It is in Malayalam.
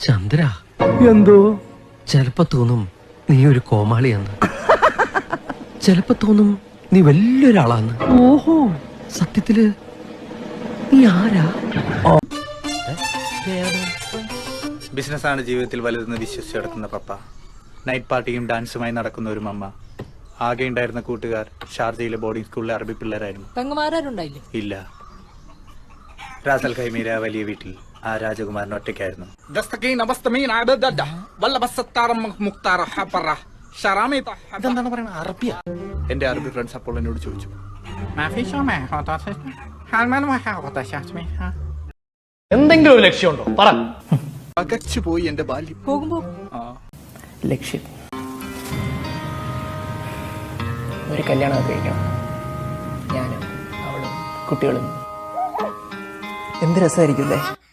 ചന്ദ്ര. എന്തോ? ചെലപ്പോ തോന്നും നീ ഒരു കോമാളിയെന്ന്. ചെലപ്പോ തോന്നും നീ വലിയൊരാളാന്ന്. ഓഹോ. സത്യത്തിൽ നീ ആരാ? ബിസിനസ്സാണ് ജീവിതത്തിൽ വലുതെന്ന് വിശ്വസിച്ച് കിടക്കുന്ന പപ്പ. നൈറ്റ് പാർട്ടിയും ഡാൻസുമായി നടക്കുന്ന ഒരു മമ്മ. ആകെ ഉണ്ടായിരുന്ന കൂട്ടുകാർ ഷാർജയിലെ ബോർഡിംഗ് സ്കൂളിലെ അറബി പിള്ളേരായിരുന്നു. ഇല്ല. റാസൽ ഖൈമീര വലിയ വീട്ടിൽ. ആ രാജകുമാരൻ ഒറ്റയ്ക്കായിരുന്നു. പറയുന്നത് അറബിയ? എന്റെ അറബി ഫ്രണ്ട്സ് അപ്പോൾ എന്നോട് ചോദിച്ചു. എന്തെങ്കിലും ഒരു ലക്ഷ്യമുണ്ടോ? പറ. പകച്ചു പോയി എന്റെ ബാല്യം. പോകുമ്പോ ലക്ഷ്യം. ഒരു കല്യാണം കഴിക്കണം ഞാനും അവളും കുട്ടികളും. എന്ത് രസമായിരിക്കും അല്ലേ?